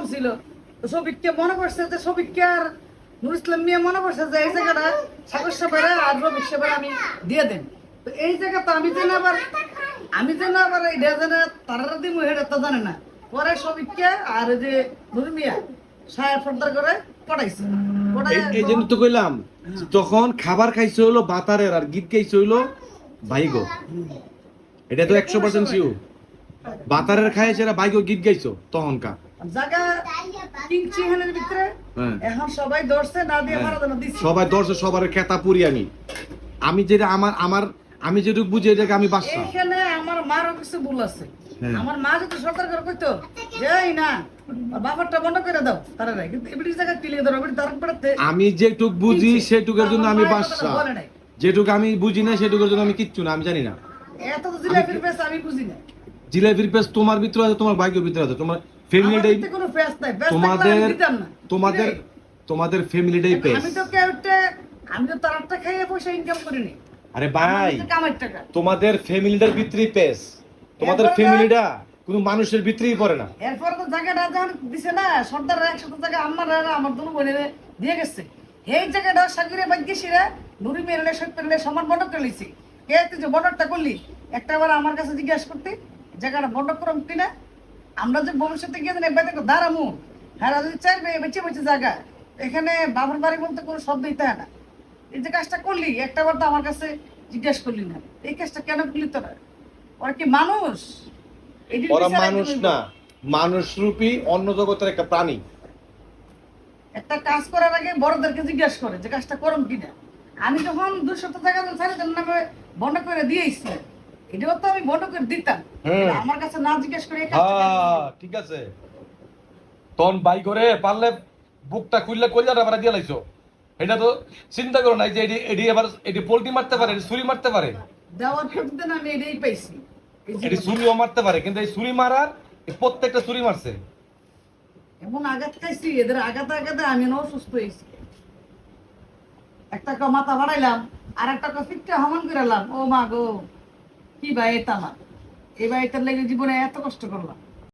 কম ছিল। সবিককে মনে করছে যে সবিককে আর নুর ইসলাম মিয়া মনে করছে যে এই জায়গাটা সাগর সাহেবের আর রবিক সাহেবের আমি দিয়ে দেন। তো এই জায়গা তো আমি যেন আবার আমি যেন আবার এই যেন তারা দিব এটা জানে না। পরে সবিককে আর যে নুর মিয়া করে এই- জন্য তো কইলাম তখন খাবার খাইছে হইল, বাতারের আর গীত গাইছে হইল ভাইগো এটা তো একশো পার্সেন্ট শিওর বাতারের খাইছে এরা ভাইগো গীত গাইছো, তখনকার। জায়গা কিনছি এখানের ভিতরে? হ্যাঁ। এখন সবাই না দিয়ে দর্শক সবার খেতা পুরি আমি আমি যেটা আমার আমার আমি যেটুকু বুঝি এটাকে আমি বাসা এইখানে আমার মারও কিছু ভুল আছে। হ্যাঁ। আমার মা যদি কইতো এই না বাবারটা বন্ধ করে দাও তারা নাই কিন্তু এবারে জায়গা ধরো এবারে তার পড়তে আমি যেটুক বুঝি সেটুকের জন্য আমি বাসা যেটুক আমি বুঝি না সেটুকের জন্য আমি কিচ্ছু না আমি জানি না। এত তো জিলাপির পেস আমি বুঝি না জিলাপির পেস তোমার ভিতরে আছে তোমার ভাগ্যের ভিতরে আছে। তোমার ফ্যামিলিটাই কোনো পেস নাই। তোমাদের না। তোমাদের তোমাদের ফ্যামিলিটাই পেস আমি তো কেউটে আমি তো খাইয়ে পয়সা ইনকাম করিনি। আরে ভাই তোমাদের ফ্যামিলিটার ভিতরেই পেস তোমাদের ফ্যামিলিটা কোনো মানুষের ভিতরেই পড়ে না। এরপর তো জায়গাটা যখন দিছে না সর্দার একসাথে জায়গা আমার আমার দুনো বোনের দিয়ে গেছে। এই জায়গাটা সাগরে নুরি মেরলে সব পেরলে সমান বন্ধ করে লিছি কে তুই যে করলি? একটা বার আমার কাছে জিজ্ঞাসা করতে জায়গাটা বন্ধ করম কিনা? আমরা যে ভবিষ্যতে গিয়ে জানি বেঁধে দাঁড়ামু। হ্যাঁ যদি চাইবে বেঁচে বেঁচে জায়গা। এখানে বাবার বাড়ি বলতে কোনো শব্দ দিতে হয় না। এই যে কাজটা করলি একটা বার তো আমার কাছে জিজ্ঞাসা করলি না। এই কাজটা কেন করলি তোরা? ওরা কি মানুষ? ওরা মানুষ না। মানুষ রূপী অন্য জগতের একটা প্রাণী। একটা কাজ করার আগে বড়দেরকে জিজ্ঞাসা করে যে কাজটা করুন কিনা। আমি যখন দুশো টাকা স্যারেদের নামে বন্ধ করে দিয়েছি। এটাও তো আমি বন্ধ করে দিতাম। আমার কাছে না জিজ্ঞেস করে হ্যাঁ? ঠিক আছে। তখন বাই করে পারলে বুকটা খুললে পারে দিয়ে লাইছো। এটা তো চিন্তা করো যে এটি এটি এবার এটি পোল্ট্রি মারতে পারে এটি ছুরি মারতে পারে। দেওয়ার ক্ষেত্রে আমি এটাই পাইছি। এই এটি ছুরিও মারতে পারে কিন্তু এই ছুরি মারার প্রত্যেকটা ছুরি মারছে। এমন আঘাত খাইছি এদের আঘাতে আঘাতে আমি না অসুস্থ হয়েছি। একটা মাথা বাড়াইলাম আর একটা ফিটটা হমান করালাম ও মা গো। কি ভাই এটা এ এই এটার লেগে জীবনে এত কষ্ট করলাম।